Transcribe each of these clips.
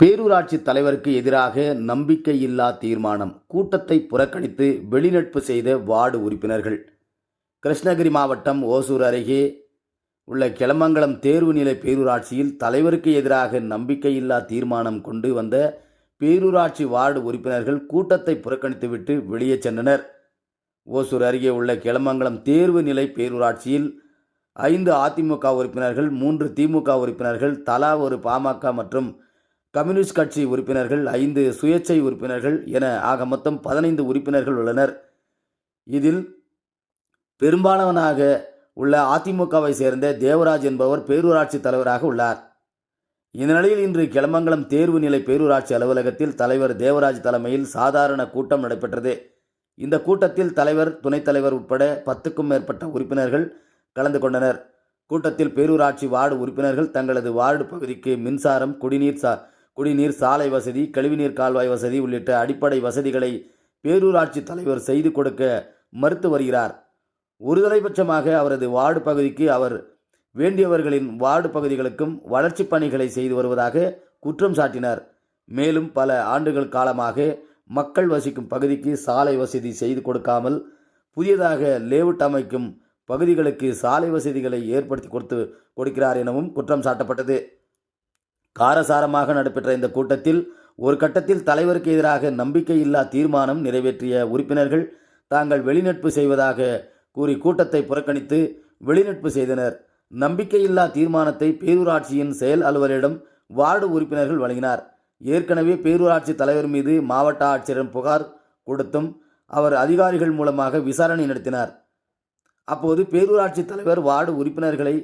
பேரூராட்சி தலைவருக்கு எதிராக நம்பிக்கையில்லா தீர்மானம். கூட்டத்தை புறக்கணித்து வெளிநட்பு செய்த வார்டு உறுப்பினர்கள். கிருஷ்ணகிரி மாவட்டம் ஓசூர் அருகே உள்ள கிளமங்கலம் தேர்வு நிலை பேரூராட்சியில் தலைவருக்கு எதிராக நம்பிக்கையில்லா தீர்மானம் கொண்டு வந்த பேரூராட்சி வார்டு உறுப்பினர்கள் கூட்டத்தை புறக்கணித்துவிட்டு வெளியே சென்றனர். ஓசூர் அருகே உள்ள கிளமங்கலம் தேர்வு நிலை பேரூராட்சியில் ஐந்து அதிமுக உறுப்பினர்கள் மூன்று திமுக உறுப்பினர்கள் தலா ஒரு பாமக மற்றும் கம்யூனிஸ்ட் கட்சி உறுப்பினர்கள் ஐந்து சுயேட்சை உறுப்பினர்கள் என ஆக மொத்தம் பதினைந்து உறுப்பினர்கள் உள்ளனர். இதில் பெரும்பாலானவனாக உள்ள அதிமுகவை சேர்ந்த தேவராஜ் என்பவர் பேரூராட்சி தலைவராக உள்ளார். இந்த நிலையில் இன்று கிளமங்கலம் தேர்வு நிலை பேரூராட்சி அலுவலகத்தில் தலைவர் தேவராஜ் தலைமையில் சாதாரண கூட்டம் நடைபெற்றது. இந்த கூட்டத்தில் தலைவர் துணைத் தலைவர் உட்பட பத்துக்கும் மேற்பட்ட உறுப்பினர்கள் கலந்து கொண்டனர். கூட்டத்தில் பேரூராட்சி வார்டு உறுப்பினர்கள் தங்களது வார்டு பகுதிக்கு மின்சாரம் குடிநீர் சா குடிநீர் சாலை வசதி கழிவுநீர் கால்வாய் வசதி உள்ளிட்ட அடிப்படை வசதிகளை பேரூராட்சி தலைவர் செய்து கொடுக்க மறுத்து வருகிறார். ஒருதலைபட்சமாக அவரது வார்டு பகுதிக்கு அவர் வேண்டியவர்களின் வார்டு பகுதிகளுக்கும் வளர்ச்சிப் பணிகளை செய்து வருவதாக குற்றம் சாட்டினார். மேலும் பல ஆண்டுகள் காலமாக மக்கள் வசிக்கும் பகுதிக்கு சாலை வசதி செய்து கொடுக்காமல் புதியதாக லேவுட் அமைக்கும் பகுதிகளுக்கு சாலை வசதிகளை ஏற்படுத்தி கொடுத்து கொடுக்கிறார் எனவும் குற்றம் சாட்டப்பட்டது. காரசாரமாக நடைபெற்ற இந்த கூட்டத்தில் ஒரு கட்டத்தில் தலைவருக்கு எதிராக நம்பிக்கையில்லா தீர்மானம் நிறைவேற்றிய உறுப்பினர்கள் தாங்கள் வெளிநட்பு செய்வதாக கூறி கூட்டத்தை புறக்கணித்து வெளிநட்பு செய்தனர். நம்பிக்கையில்லா தீர்மானத்தை பேரூராட்சியின் செயல் அலுவலரிடம் வார்டு உறுப்பினர்கள் வழங்கினார். ஏற்கனவே பேரூராட்சி தலைவர் மீது மாவட்ட ஆட்சியரிடம் புகார் கொடுத்தும் அவர் அதிகாரிகள் மூலமாக விசாரணை நடத்தினார். அப்போது பேரூராட்சி தலைவர் வார்டு உறுப்பினர்களை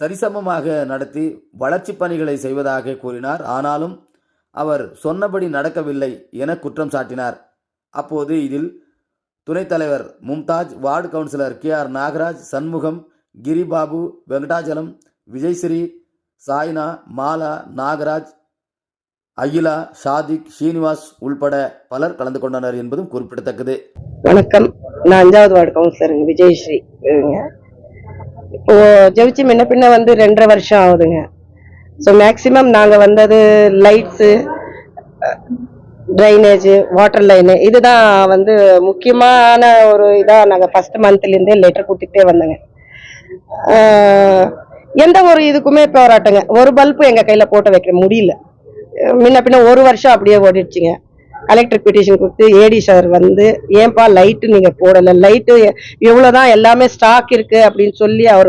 சரிசமமாக நடத்தி வளர்ச்சி பணிகளை செய்வதாக கூறினார். ஆனாலும் அவர் சொன்னபடி நடக்கவில்லை என குற்றம் சாட்டினார். அப்போது இதில் துணைத் தலைவர் Mumtaj ward councillor K. R. Nagaraj Shanmugam Giribabu Venkatachalam Vijaysri Saina Mala Nagaraj Akila Shadik Srinivas உள்பட பலர் கலந்து கொண்டனர் என்பதும் குறிப்பிடத்தக்கது. வணக்கம். நான் அஞ்சாவது வார்டு கவுன்சிலருங்க விஜயஸ்ரீ ஜெயிச்சு முன்ன பின்ன வந்து ரெண்டரை வருஷம் ஆகுதுங்க. ஸோ மேக்சிமம் நாங்கள் வந்தது லைட்ஸு ட்ரைனேஜு வாட்டர் லைனு இதுதான் வந்து முக்கியமான ஒரு இதாக நாங்கள் ஃபஸ்ட்டு மந்த்லேருந்தே லெட்டர் கூட்டிகிட்டே வந்தோங்க. எந்த ஒரு இதுக்குமே போராட்டங்க. ஒரு பல்பு எங்கள் கையில் போட்டு வைக்க முடியல. முன்ன பின்ன ஒரு வருஷம் அப்படியே ஓடிடுச்சுங்க. கலெக்டர் பெட்டிஷன் கொடுத்து ஏடி சார் வந்து ஏன்பா லைட்டு நீங்கள் போடலை. லைட்டு எவ்வளோதான் எல்லாமே ஸ்டாக் இருக்குது அப்படின்னு சொல்லி அவர்